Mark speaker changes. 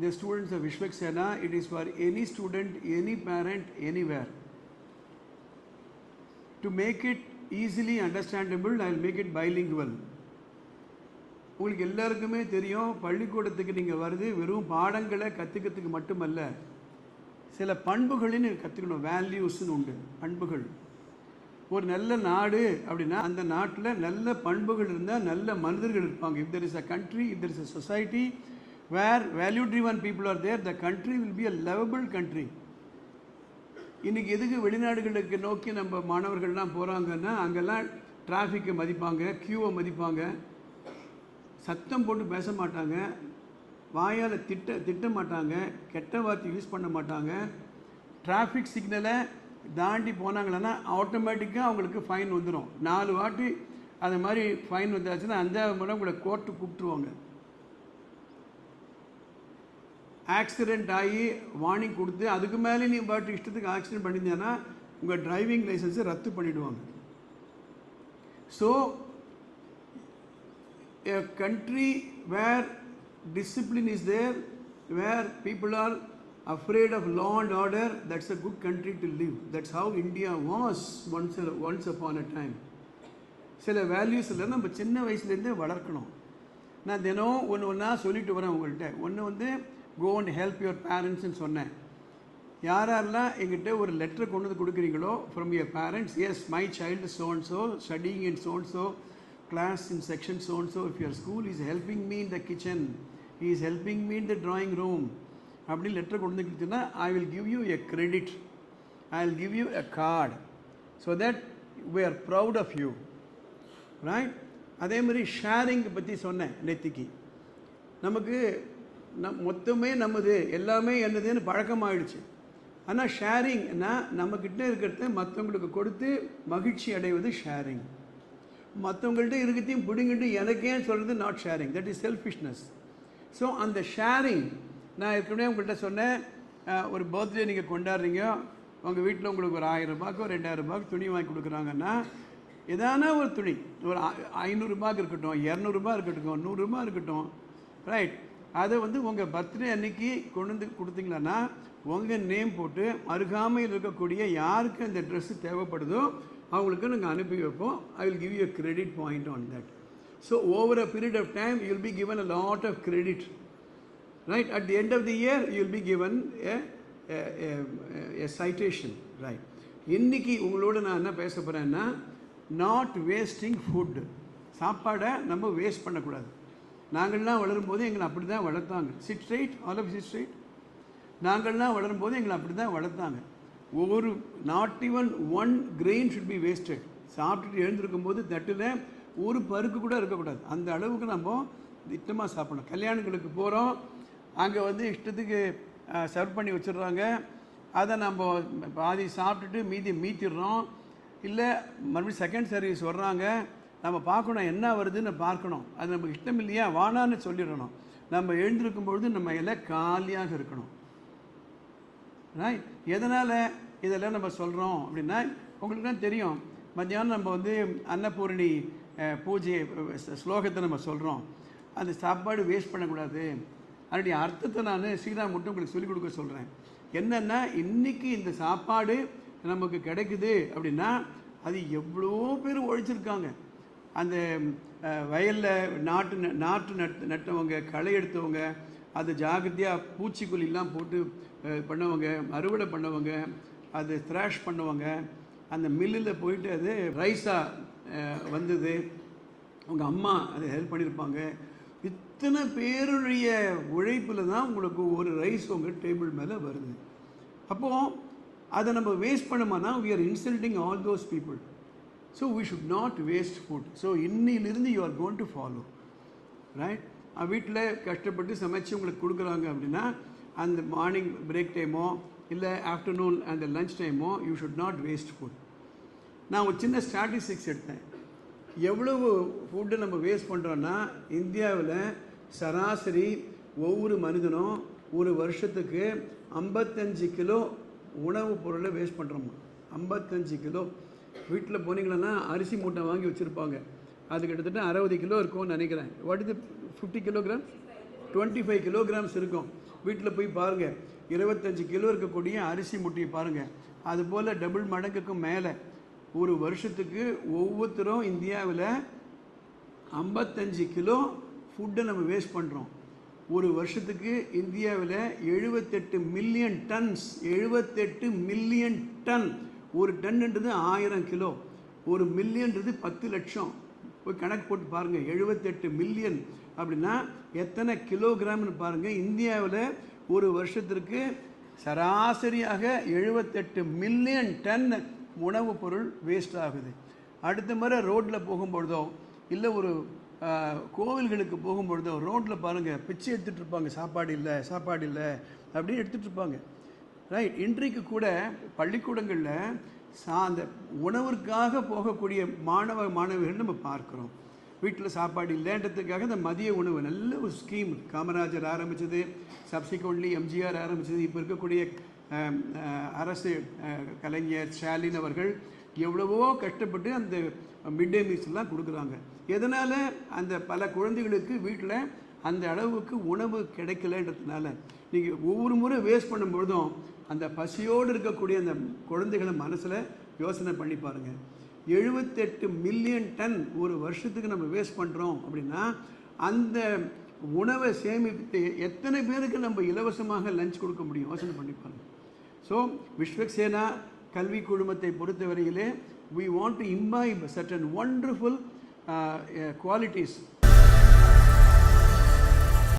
Speaker 1: the students of Vishwaksena, it is for any student, any parent, anywhere. To make it easily understandable, I will make it bilingual. உங்களுக்கு எல்லாருக்குமே தெரியும் பள்ளிக்கூடத்துக்கு நீங்கள் வருது வெறும் பாடங்களை கற்றுக்கிறதுக்கு மட்டுமல்ல சில பண்புகளின்னு கற்றுக்கணும் வேல்யூஸ்னு உண்டு பண்புகள் ஒரு நல்ல நாடு அப்படின்னா அந்த நாட்டில் நல்ல பண்புகள் இருந்தால் நல்ல மனிதர்கள் இருப்பாங்க if there is a country if there is a society where value driven people are there the country will be a lovable country இன்றைக்கி எதுக்கு வெளிநாடுகளுக்கு நோக்கி நம்ம மாணவர்கள்லாம் போகிறாங்கன்னா அங்கெல்லாம் டிராஃபிக்கை மதிப்பாங்க க்யூவை மதிப்பாங்க. சத்தம் போட்டு பேச மாட்டாங்க. வாயால் திட்ட திட்ட மாட்டாங்க. கெட்ட வார்த்தை யூஸ் பண்ண மாட்டாங்க. டிராஃபிக் சிக்னலை தாண்டி போனாங்களன்னா ஆட்டோமேட்டிக்காக அவங்களுக்கு ஃபைன் வந்துடும் நாலு வாட்டி அந்த மாதிரி ஃபைன் வந்தாச்சுன்னா அஞ்சாவது முறை உங்களை கோர்ட்டு கூப்பிட்டுருவாங்க. ஆக்சிடெண்ட் ஆகி வார்னிங் கொடுத்து அதுக்கு மேலே நீ பாட்டு இஷ்டத்துக்கு ஆக்சிடென்ட் பண்ணியிருந்தேன்னா உங்கள் டிரைவிங் லைசன்ஸை ரத்து பண்ணிவிடுவாங்க so a country where discipline is there there, people people afraid afraid of law and order, that's a good country to live. That's how India was once, once upon a time. சில values எல்லாம் நம்ம சின்ன வயசுலேருந்தே வளர்க்கணும் நான் தினம் ஒன்று ஒன்றா சொல்லிட்டு வரேன் உங்கள்கிட்ட ஒன்று வந்து கோ அண்ட் ஹெல்ப் யுவர் பேரண்ட்ஸ்னு சொன்னேன். யார் யாரெல்லாம் எங்கிட்ட ஒரு லெட்டர் கொண்டு வந்து கொடுக்குறீங்களோ from your parents as my child son studying in son class in section section if and school is your school is helping me in the kitchen he is helping me in அப்படி letter கொண்டு கொடுத்தீங்கன்னா I will give you a credit I will give you a card so that we are proud of you right அதே மாதிரி sharing பற்றி சொன்னேன் நெத்திக்கு. நமக்கு நம் மொத்தமே நமது எல்லாமே என்னதுன்னு பழக்கமாகிடுச்சு ஆனால் ஷேரிங்னா நம்மக்கிட்ட இருக்கிறத மற்றவங்களுக்கு கொடுத்து மகிழ்ச்சி அடைவது ஷேரிங் மற்றவங்கள்ட்ட இருக்கிறதையும் பிடுங்கிட்டு எனக்கே சொல்கிறது not sharing that is selfishness so அந்த ஷேரிங் நான் ஏற்கனவே உங்கள்கிட்ட சொன்னேன் ஒரு பர்த்டே நீங்கள் கொண்டாடுறீங்க உங்கள் வீட்டில் உங்களுக்கு ஒரு ஆயிரம் ரூபாய்க்கு ஒரு ரெண்டாயிரம் ரூபாய்க்கு துணி வாங்கி கொடுக்குறாங்கன்னா எதானா ஒரு துணி ஒரு ஐ- ஐநூறுரூபாய்க்கு இருக்கட்டும் இரநூறுபா இருக்கட்டும் நூறுரூபா இருக்கட்டும் ரைட் அதை வந்து உங்கள் பர்த்டே அன்னைக்கு கொண்டு வந்து கொடுத்தீங்களன்னா உங்கள் நேம் போட்டு அருகாமையில் இருக்கக்கூடிய யாருக்கு அந்த ட்ரெஸ்ஸு தேவைப்படுதோ அவங்களுக்கு நாங்கள் அனுப்பி வைப்போம். I will give you credit point on that so over a period of time you will be given a lot of credit right at the end of the year you will be given a citation right இன்னைக்கு உங்களோட நான் என்ன பேச போகிறேன்னா not wasting food சாப்பாடை நம்ம waste பண்ணக்கூடாது. நாங்கள்லாம் வளரும்போது எங்களை அப்படி தான் வளர்த்தாங்க sit straight all of sit straight நாங்கள்லாம் வளரும்போது எங்களை அப்படி தான் வளர்த்தாங்க. ஒவ்வொரு not even one grain should be wasted சாப்பிட்டுட்டு எழுந்திருக்கும் போது தட்டில் ஒரு பருக்கு கூட இருக்கக்கூடாது. அந்த அளவுக்கு நம்ம திட்டமாக சாப்பிடணும். கல்யாணங்களுக்கு போகிறோம் அங்கே வந்து இஷ்டத்துக்கு சர்வ் பண்ணி வச்சிடுறாங்க. அதை நம்ம பாதி சாப்பிட்டுட்டு மீதி மீத்திடுறோம். இல்லை மறுபடியும் செகண்ட் சர்வீஸ் வர்றாங்க. நம்ம பார்க்கணும் என்ன வருதுன்னு பார்க்கணும். அது நமக்கு இஷ்டம் இல்லையா? வானான்னு சொல்லிடணும். நம்ம எழுந்திருக்கும் பொழுது நம்ம எல்லாம் காலியாக இருக்கணும். ரைட் எதனால் இதெல்லாம் நம்ம சொல்கிறோம் அப்படின்னா உங்களுக்கு தான் தெரியும். மத்தியானம் நம்ம வந்து அன்னபூரணி பூஜை ஸ்லோகத்தை நம்ம சொல்கிறோம் அந்த சாப்பாடு வேஸ்ட் பண்ணக்கூடாது. அதனுடைய அர்த்தத்தை நான் ஸ்ரீராம் மட்டும் உங்களுக்கு சொல்லிக் கொடுக்க சொல்கிறேன் என்னென்னா இன்னைக்கு இந்த சாப்பாடு நமக்கு கிடைக்குது அப்படின்னா அது எவ்வளோ பேர் ஒழிச்சிருக்காங்க அந்த வயலில் நாட்டு ந- நாட்டு நட் நட்டவங்க களை எடுத்தவங்க அது ஜாகிரதையாக பூச்சிக்கொல்லிலாம் போட்டு பண்ணவங்க அறுவடை பண்ணவங்க அது த்ராஷ் பண்ணவங்க அந்த மில்லில் போயிட்டு அது ரைஸாக வந்தது. உங்கள் அம்மா அதை ஹெல்ப் பண்ணியிருப்பாங்க. இத்தனை பேருடைய உழைப்பில் தான் உங்களுக்கு ஒரு ரைஸ் உங்கள் டேபிள் மேலே வருது. அப்போது அதை நம்ம வேஸ்ட் பண்ணோம்னா we are insulting all those people so we should not waste food so இன்னிலிருந்து you are going to follow right வீட்டில் கஷ்டப்பட்டு சமைச்சு உங்களுக்கு கொடுக்குறாங்க அப்படின்னா அந்த மார்னிங் பிரேக் டைமோ இல்லை ஆஃப்டர்நூன் அந்த lunch டைமோ you should not waste food நான் ஒரு சின்ன ஸ்டாட்டிஸ்டிக்ஸ் எடுத்தேன். எவ்வளவு ஃபுட்டை நம்ம வேஸ்ட் பண்ணுறோன்னா இந்தியாவில் சராசரி ஒவ்வொரு மனிதனும் ஒரு வருஷத்துக்கு ஐம்பத்தஞ்சு கிலோ உணவுப் பொருளை வேஸ்ட் பண்ணுறோமா ஐம்பத்தஞ்சு கிலோ. வீட்டில் போனீங்கன்னா அரிசி மூட்டை வாங்கி வச்சுருப்பாங்க. அது கிட்டத்தட்ட அறுபது கிலோ இருக்கும்னு நினைக்கிறேன். வாட் இது fifty kilogram twenty five kilograms இருக்கும். வீட்டில் போய் பாருங்கள் இருபத்தஞ்சு கிலோ இருக்கக்கூடிய அரிசி முட்டையை பாருங்கள் அதுபோல் டபுள் மடங்குக்கும் மேலே ஒரு வருஷத்துக்கு ஒவ்வொருத்தரும் இந்தியாவில் ஐம்பத்தஞ்சு கிலோ ஃபுட்டை நம்ம வேஸ்ட் பண்ணுறோம் ஒரு வருஷத்துக்கு இந்தியாவில் எழுபத்தெட்டு மில்லியன் டன்ஸ் எழுபத்தெட்டு மில்லியன் டன் ஒரு டன்ன்றது ஆயிரம் கிலோ. ஒரு மில்லியன்றது பத்து லட்சம். போய் கணக்கு போட்டு பாருங்கள் எழுபத்தெட்டு மில்லியன் அப்படின்னா எத்தனை கிலோகிராம்னு பாருங்கள் இந்தியாவில் ஒரு வருஷத்திற்கு சராசரியாக எழுபத்தெட்டு மில்லியன் டன் உணவுப் பொருள் வேஸ்ட் ஆகுது. அடுத்த முறை ரோட்டில் போகும்பொழுதோ இல்லை ஒரு கோவில்களுக்கு போகும்பொழுதோ ரோட்டில் பாருங்கள் பிச்சை எடுத்துகிட்டு இருப்பாங்க. சாப்பாடு இல்லை சாப்பாடு இல்லை அப்படின்னு எடுத்துகிட்டு இருப்பாங்க. ரைட் இன்றைக்கு கூட பள்ளிக்கூடங்களில் சா அந்த உணவிற்காக போகக்கூடிய மாணவ மாணவிகள் நம்ம பார்க்குறோம். வீட்டில் சாப்பாடு இல்லைன்றதுக்காக இந்த மதிய உணவு நல்ல ஒரு ஸ்கீம் காமராஜர் ஆரம்பித்தது சப்சிக்வெண்ட்லி எம்ஜிஆர் ஆரம்பித்தது இப்போ இருக்கக்கூடிய அரசு கலைஞர் ஸ்டாலின் அவர்கள் எவ்வளவோ கஷ்டப்பட்டு அந்த மிட் டே மீல்ஸ்லாம் கொடுக்குறாங்க. எதனால்? அந்த பல குழந்தைகளுக்கு வீட்டில் அந்த அளவுக்கு உணவு கிடைக்கலன்றதுனால. நீங்கள் ஒவ்வொரு முறை வேஸ்ட் பண்ணும்பொழுதும் அந்த பசியோடு இருக்கக்கூடிய அந்த குழந்தைகளை மனசில் யோசனை பண்ணி பாருங்கள் எழுபத்தெட்டு மில்லியன் டன் ஒரு வருஷத்துக்கு நம்ம வேஸ்ட் பண்ணுறோம் அப்படின்னா அந்த உணவை சேமித்து எத்தனை பேருக்கு நம்ம இலவசமாக லஞ்ச் கொடுக்க முடியும்? யோசனை பண்ணி பாருங்கள் ஸோ விஸ்வக்சேனா கல்வி குழுமத்தை பொறுத்தவரையிலே we want to imbibe certain wonderful qualities